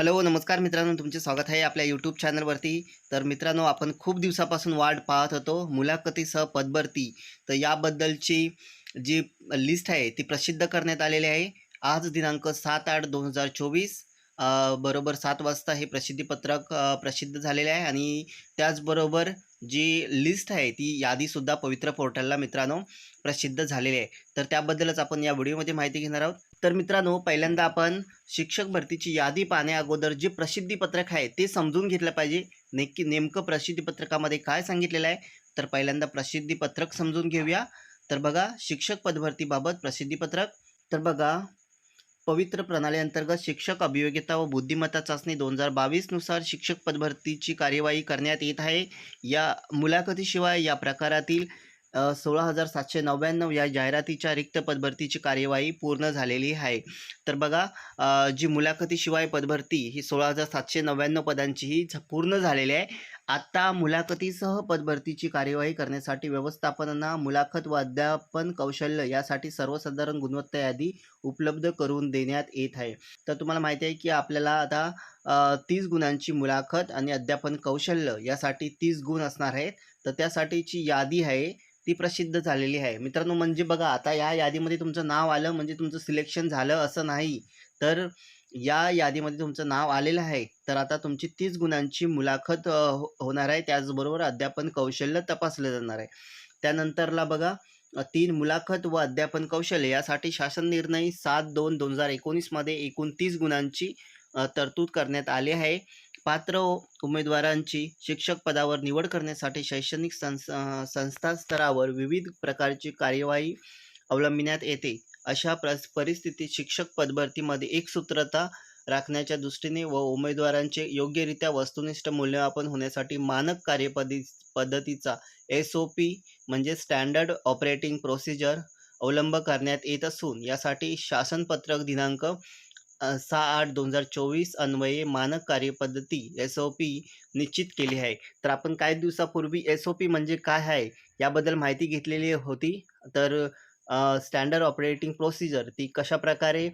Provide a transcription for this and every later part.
Hello नमस्कार मित्रांनो तुमचे स्वागत आहे आपल्या यूट्यूब चॅनलवरती तर मित्रांनो आपण खूप दिवसापासून वाट पाहत होतो मुलाखतीसह पदभरती. तर याबद्दलची जी लिस्ट आहे ती प्रसिद्ध करण्यात आलेली आहे. आज दिनांक सात आठ दोन हजार चोवीस बरोबर सात वाजता हे प्रसिद्धीपत्रक प्रसिद्ध झालेले आहे. आणि त्याचबरोबर जी लिस्ट आहे ती यादीसुद्धा पवित्र पोर्टलला मित्रांनो प्रसिद्ध झालेली आहे. तर त्याबद्दलच आपण या व्हिडिओमध्ये माहिती घेणार आहोत. तर मित्रांनो पहिल्यांदा आपण शिक्षक भरतीची यादी पाहण्या अगोदर जे प्रसिद्धीपत्रक आहे ते समजून घेतलं पाहिजे. नक्की नेमकं प्रसिद्धीपत्रकामध्ये काय सांगितलेलं आहे तर पहिल्यांदा प्रसिद्धीपत्रक समजून घेऊया. तर बघा शिक्षक पदभरतीबाबत प्रसिद्धीपत्रक तर बघा पवित्र प्रणाली अंतर्गत शिक्षक अभियोग्यता व बुद्धिमत्ता चाचणी दोन हजार बावीसनुसार शिक्षक पदभरतीची कार्यवाही करण्यात येत आहे. या मुलाखतीशिवाय या प्रकारातील सोळा हजार सातशे नव्याण्णव या जाहिरातीच्या रिक्त पदभरतीची कार्यवाही पूर्ण झालेली आहे. तर बघा जी मुलाखतीशिवाय पदभरती ही सोळा हजार सातशे नव्याण्णव पदांची ही पूर्ण झालेली आहे. आता मुलाखतीसह पदभरतीची कार्यवाही करण्यासाठी व्यवस्थापनांना मुलाखत व अध्यापन कौशल्य यासाठी सर्वसाधारण गुणवत्ता यादी उपलब्ध करून देण्यात येत आहे. तर तुम्हाला माहिती आहे की आपल्याला आता तीस गुणांची मुलाखत आणि अध्यापन कौशल्य यासाठी तीस गुण असणार आहेत. तर त्यासाठीची यादी आहे ती प्रसिद्ध झालेली आहे. मित्रांनो म्हणजे बघा आता या यादीमध्ये तुमचं नाव आलं म्हणजे तुमचं सिलेक्शन झालं असं नाही. तर या यादीमध्ये तुमचं नाव आलेलं आहे. तर आता तुमची तीस गुणांची मुलाखत हो- होणार आहे. त्याचबरोबर अध्यापन कौशल्य तपासलं जाणार आहे. त्यानंतरला बघा तीन मुलाखत व अध्यापन कौशल्य यासाठी शासन निर्णय सात दोन दोन हजार एकोणीसमध्ये एकूण तीस गुणांची तरतूद करण्यात आली आहे. पात्र उमेदवारांची शिक्षक पदावर निवड करण्यासाठी शैक्षणिक संस संस्था स्तरावर विविध प्रकारची कार्यवाही अवलंबिण्यात येते. अशा प्रस परिस्थितीत शिक्षक पदभरतीमध्ये एकसूत्रता राखण्याच्या दृष्टीने व उमेदवारांचे योग्यरित्या वस्तुनिष्ठ मूल्यमापन होण्यासाठी मानक कार्यपदी पद्धतीचा एस ओ पी म्हणजे स्टँडर्ड ऑपरेटिंग प्रोसिजर अवलंब करण्यात येत असून यासाठी शासनपत्रक दिनांक सहा आठ दोन हजार चोवीस अन्वये मानक कार्यपद्धती एस ओ पी निश्चित केली आहे. तर आपण काही दिवसापूर्वी एस ओ पी म्हणजे काय आहे याबद्दल माहिती घेतलेली होती. तर स्टँडर्ड ऑपरेटिंग प्रोसिजर ती कशा प्रकारे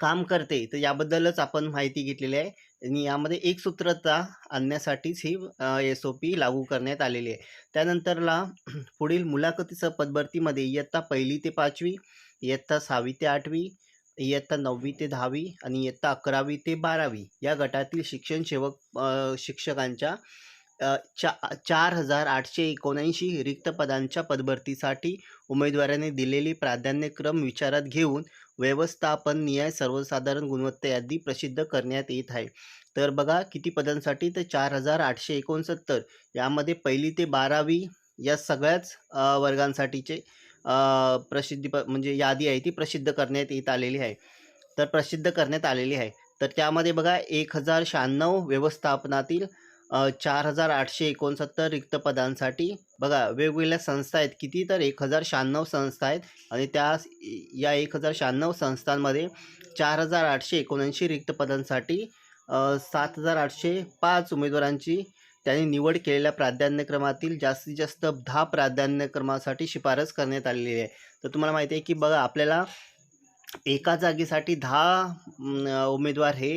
काम करते तर याबद्दलच आपण माहिती घेतलेली आहे. आणि यामध्ये एक सूत्रता आणण्यासाठीच ही एस ओ पी लागू करण्यात आलेली आहे. त्यानंतरला पुढील मुलाखतीसह पदभरतीमध्ये इयत्ता पहिली ते पाचवी इयत्ता सहावी ते आठवी इयत्ता नववी ते दहावी आणि इयत्ता अकरावी ते बारावी या गटातील शिक्षण सेवक शिक्षकांच्या चा चार हजार आठशे एकोणऐंशी रिक्त पदांच्या पदभरतीसाठी उमेदवाराने दिलेली प्राधान्यक्रम विचारात घेऊन व्यवस्थापन निय सर्वसाधारण गुणवत्ता यादी प्रसिद्ध करण्यात येत आहे. तर बघा किती पदांसाठी? तर चार हजार आठशे एकोणसत्तर. यामध्ये पहिली ते बारावी या सगळ्याच वर्गांसाठीचे प्रसिद्धी प म्हणजे यादी आहे ती प्रसिद्ध करण्यात येत आलेली आहे. तर प्रसिद्ध करण्यात आलेली आहे. तर त्यामध्ये बघा एक हजार शहाण्णव व्यवस्थापनातील चार हजार आठशे एकोणसत्तर रिक्त पदांसाठी बघा वेगवेगळ्या संस्था आहेत. किती तर एक हजार शहाण्णव संस्था आहेत आणि त्या या एक हजार शहाण्णव संस्थांमध्ये चार हजार आठशे एकोणऐंशी रिक्त पदांसाठी सात हजार आठशे पाच उमेदवारांची त्यांनी निवड केलेल्या प्राधान्यक्रमातील जास्तीत जास्त दहा प्राधान्यक्रमासाठी शिफारस करण्यात आलेली आहे. तर तुम्हाला माहिती आहे की बघा आपल्याला एका जागेसाठी दहा उमेदवार हे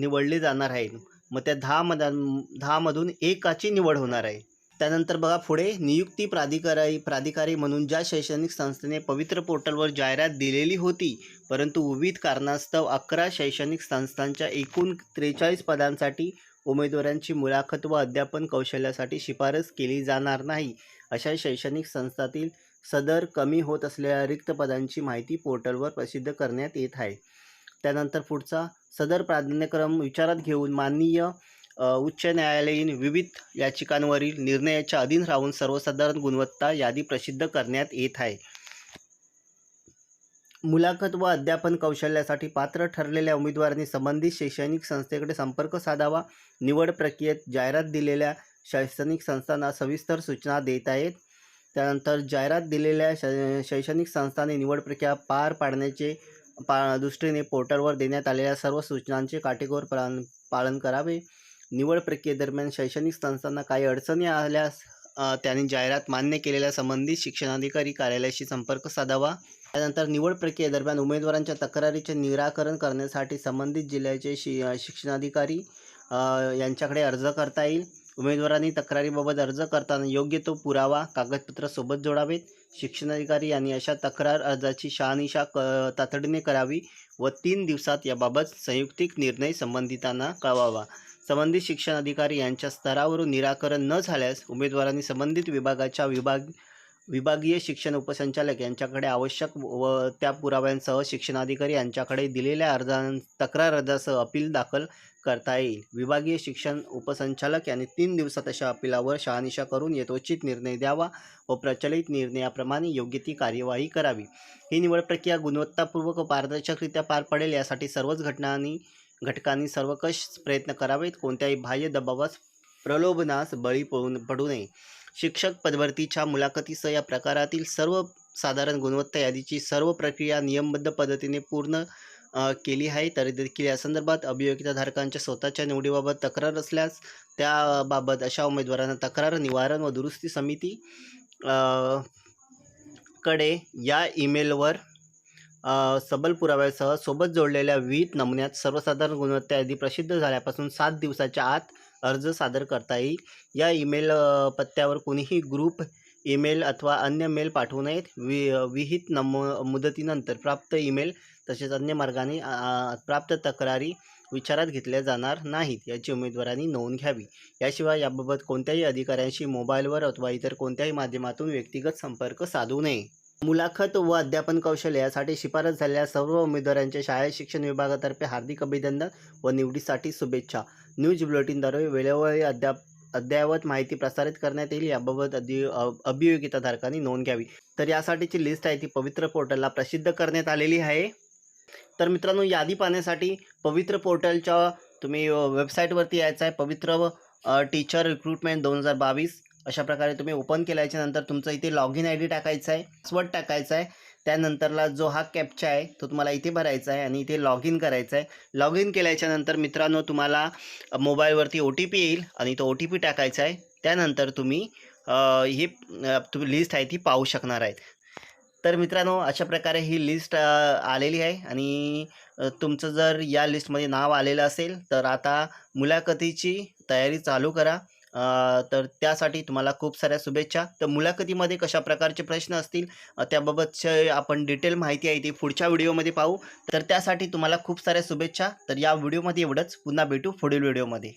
निवडले जाणार आहेत. मग त्या दहा मधां दहामधून एकाची निवड होणार आहे. त्यानंतर बघा पुढे नियुक्ती प्राधिकारी प्राधिकारी म्हणून ज्या शैक्षणिक संस्थेने पवित्र पोर्टलवर जाहिरात दिलेली होती परंतु विविध कारणास्तव अकरा शैक्षणिक संस्थांच्या एकूण त्रेचाळीस पदांसाठी उमेदवारांची मुलाखत व अध्यापन कौशल्यासाठी शिफारस केली जाणार नाही अशा शैक्षणिक संस्थातील सदर कमी होत असलेल्या रिक्त पदांची माहिती पोर्टलवर प्रसिद्ध करण्यात येत आहे. त्यानंतर पुढचा सदर प्राधान्यक्रम विचारात घेऊन माननीय उच्च न्यायालयीन विविध याचिकांवरील निर्णयाच्या अधीन राहून सर्वसाधारण गुणवत्ता यादी प्रसिद्ध करण्यात येत आहे. मुलाखत व अध्यापन कौशल्यासाठी पात्र ठरलेल्या उमेदवारांनी संबंधित शैक्षणिक संस्थेकडे संपर्क साधावा. निवड प्रक्रियेत जाहिरात दिलेल्या शैक्षणिक संस्थांना सविस्तर सूचना देत आहेत त्यानंतर जाहिरात दिलेल्या शै शैक्षणिक संस्थांनी निवड प्रक्रिया पार पाडण्याचे पा दृष्टीने पोर्टलवर देण्यात आलेल्या सर्व सूचनांचे काटेकोर पालन पालन करावे. निवड प्रक्रियेदरम्यान शैक्षणिक संस्थांना काही अडचणी आल्यास त्यांनी जाहिरात मान्य केलेल्या संबंधित शिक्षणाधिकारी कार्यालयाशी संपर्क साधावा. त्यानंतर निवड प्रक्रियेदरम्यान उमेदवारांच्या तक्रारीचे निराकरण करण्यासाठी संबंधित जिल्ह्याचे शि शिक्षणाधिकारी यांच्याकडे अर्ज करता येईल. उमेदवारांनी तक्रारीबाबत अर्ज करताना योग्य तो पुरावा कागदपत्र सोबत जोडावेत. शिक्षणाधिकारी यांनी अशा तक्रार अर्जाची शहानिशा क तातडीने करावी व तीन दिवसात याबाबत संयुक्तिक निर्णय संबंधितांना कळवावा. संबंधित शिक्षण अधिकारी यांच्या स्तरावरून निराकरण न झाल्यास उमेदवारांनी संबंधित विभागाच्या विभाग विभागीय शिक्षण उपसंचालक यांच्याकडे आवश्यक व त्या पुराव्यांसह शिक्षणाधिकारी यांच्याकडे दिलेल्या अर्जां तक्रार अर्जासह अपील दाखल करता येईल. विभागीय शिक्षण उपसंचालक यांनी तीन दिवसात अशा अपिलावर शहानिशा करून यथोचित निर्णय द्यावा व प्रचलित निर्णयाप्रमाणे योग्य ती कार्यवाही करावी. ही निवड प्रक्रिया गुणवत्तापूर्वक व पारदर्शकरित्या पार पडेल यासाठी सर्वच घटनांनी घटकांनी सर्वकष प्रयत्न करावेत. कोणत्याही बाह्य दबावास प्रलोभनास बळी पडू पडू नये. शिक्षक पदभरतीच्या मुलाखतीसह या प्रकारातील सर्व साधारण गुणवत्ता यादीची सर्व प्रक्रिया नियमबद्ध पद्धतीने पूर्ण केली आहे. तरी देखील या संदर्भात अभियोगिताधारकांच्या स्वतःच्या निवडीबाबत तक्रार असल्यास त्याबाबत अशा उमेदवारांना तक्रार निवारण व दुरुस्ती समिती कडे या ईमेलवर सबल पुराव्यासह सोबत जोडलेल्या विहित नमुन्यात सर्वसाधारण गुणवत्ता यादी प्रसिद्ध झाल्यापासून सात दिवसाच्या आत अर्ज सादर करता येईल. या ईमेल पत्त्यावर कोणीही ग्रुप ईमेल अथवा अन्य मेल पाठवू नयेत. वि विहित नम मुदतीनंतर प्राप्त ईमेल तसेच अन्य मार्गाने प्राप्त तक्रारी विचारात घेतल्या जाणार नाहीत याची उमेदवारांनी नोंद घ्यावी. याशिवाय याबाबत कोणत्याही अधिकाऱ्यांशी मोबाईलवर अथवा इतर कोणत्याही माध्यमातून व्यक्तिगत संपर्क साधू नये. मुलाखत व अध्यापन कौशल्य यासाठी शिफारस झालेल्या सर्व उमेदवारांच्या शाळेत शिक्षण विभागातर्फे हार्दिक अभिनंदन व निवडीसाठी शुभेच्छा. न्यूज बुलेटिनद्वारे वेळोवेळी अद्याप अद्ययावत माहिती प्रसारित करण्यात येईल. याबाबत अधि अभियोगिताधारकांनी नोंद घ्यावी. तर यासाठीची लिस्ट आहे ती पवित्र पोर्टलला प्रसिद्ध करण्यात आलेली आहे. तर मित्रांनो यादी पाहण्यासाठी पवित्र पोर्टलच्या तुम्ही वेबसाईटवरती यायचं आहे. पवित्र टीचर रिक्रुटमेंट दोन हजार बावीस. अशा प्रकारे तुम्ही ओपन केल्याच्यानंतर तुमचं इथे लॉग इन आय डी टाकायचा आहे पासवर्ड टाकायचा आहे. त्यानंतरला जो हा कॅप्चा आहे तो तुम्हाला इथे भरायचा आहे आणि इथे लॉग इन करायचा आहे. लॉग इन केल्याच्यानंतर मित्रांनो तुम्हाला मोबाईलवरती ओ टी पी येईल आणि तो ओ टी पी टाकायचा आहे. त्यानंतर तुम्ही ही तुम्ही लिस्ट आहे ती पाहू शकणार आहेत. तर मित्रांनो अशा प्रकारे ही लिस्ट आलेली आहे आणि तुमचं जर या लिस्टमध्ये नाव आलेलं असेल तर आता मुलाखतीची तयारी चालू करा. तर त्यासाठी तुम्हाला खूप साऱ्या शुभेच्छा. तर मुलाखतीमध्ये कशा प्रकारचे प्रश्न असतील त्याबाबतचे आपण डिटेल माहिती आहे ती पुढच्या व्हिडिओमध्ये पाहू. तर त्यासाठी तुम्हाला खूप साऱ्या शुभेच्छा. तर या व्हिडिओमध्ये एवढंच. पुन्हा भेटू पुढील व्हिडिओमध्ये.